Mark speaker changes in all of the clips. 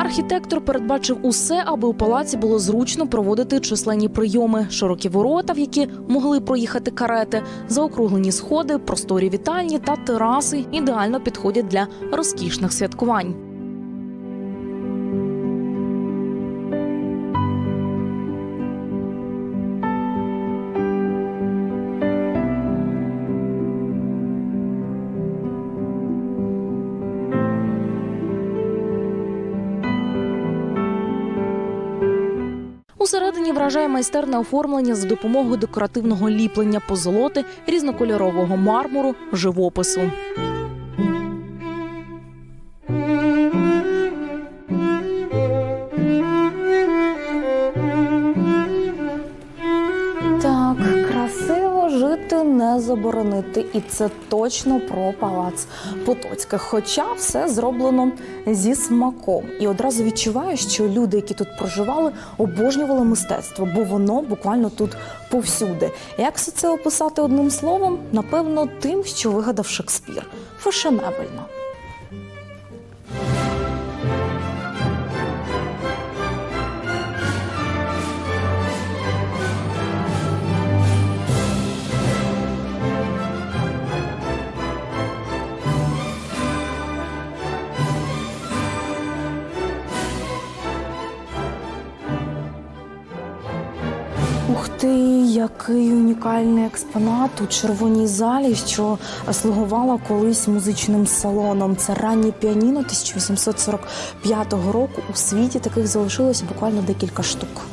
Speaker 1: Архітектор передбачив усе, аби у палаці було зручно проводити численні прийоми, широкі ворота, в які могли проїхати карети, заокруглені сходи, просторі вітальні та тераси ідеально підходять для розкішних святкувань. Усередині вражає майстерне оформлення за допомогою декоративного ліплення позолоти, різнокольорового мармуру, живопису. Заборонити, і це точно про палац Потоцьких. Хоча все зроблено зі смаком. І одразу відчуваю, що люди, які тут проживали, обожнювали мистецтво, бо воно буквально тут повсюди. Як все це описати одним словом? Напевно, тим, що вигадав Шекспір. Фешенебельно. Ух ти, який унікальний експонат у червоній залі, що слугувала колись музичним салоном. Це раннє піаніно 1845 року. У світі таких залишилося буквально декілька штук.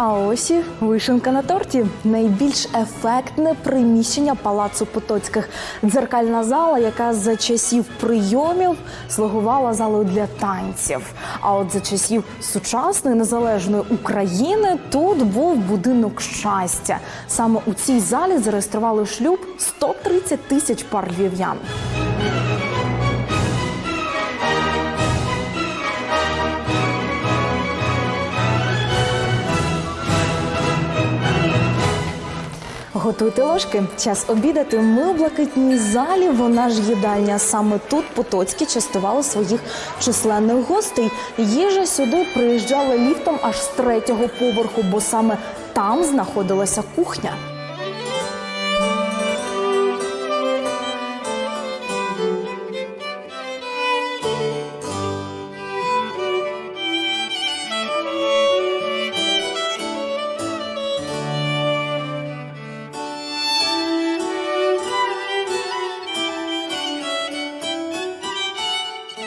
Speaker 1: А ось і вишенка на торті. Найбільш ефектне приміщення палацу Потоцьких. Дзеркальна зала, яка за часів прийомів слугувала залою для танців. А от за часів сучасної незалежної України тут був будинок щастя. Саме у цій залі зареєстрували шлюб 130 тисяч пар львів'ян. Готуйте ложки. Час обідати. Ми у блакитній залі. Вона ж їдальня. Саме тут Потоцькі частували своїх численних гостей. Їжа сюди приїжджала ліфтом аж з третього поверху, бо саме там знаходилася кухня.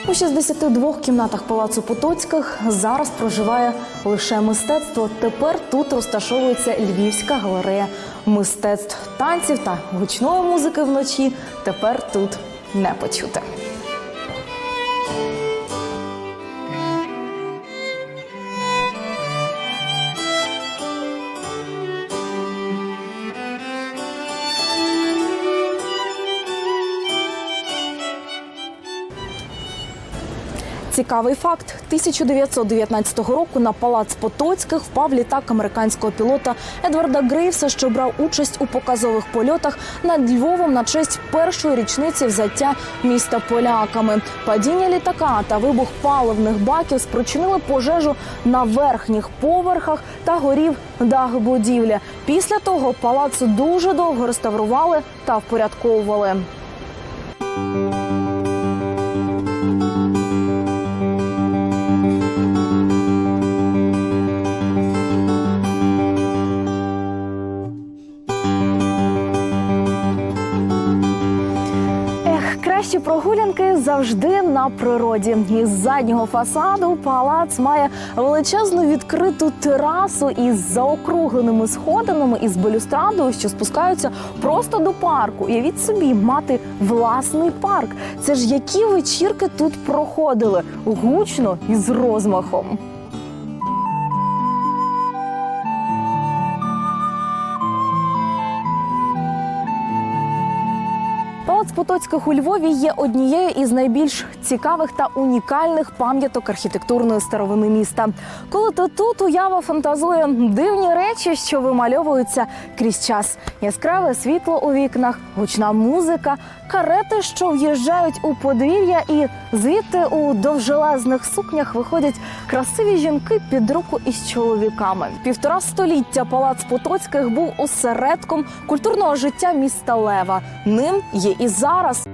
Speaker 1: У 62 кімнатах палацу Потоцьких зараз проживає лише мистецтво. Тепер тут розташовується Львівська галерея мистецтв танців та гучної музики вночі. Тепер тут не почути. Цікавий факт: 1919 року на палац Потоцьких впав літак американського пілота Едварда Грейвса, що брав участь у показових польотах над Львовом на честь першої річниці взяття міста поляками. Падіння літака та вибух паливних баків спричинили пожежу на верхніх поверхах та горів дах будівлі. Після того палац дуже довго реставрували та впорядковували. Прогулянки завжди на природі. Із заднього фасаду палац має величезну відкриту терасу із заокругленими сходинами із балюстрадою, що спускаються просто до парку. Уявіть собі, мати власний парк. Це ж які вечірки тут проходили гучно і з розмахом. Потоцьких у Львові є однією із найбільш цікавих та унікальних пам'яток архітектурної старовини міста. Коли ти тут уява фантазує дивні речі, що вимальовуються крізь час: яскраве світло у вікнах, гучна музика, карети, що в'їжджають у подвір'я, і звідти у довжелезних сукнях виходять красиві жінки під руку із чоловіками. Півтора століття палац Потоцьких був осередком культурного життя міста Лева. Ним є і зараз.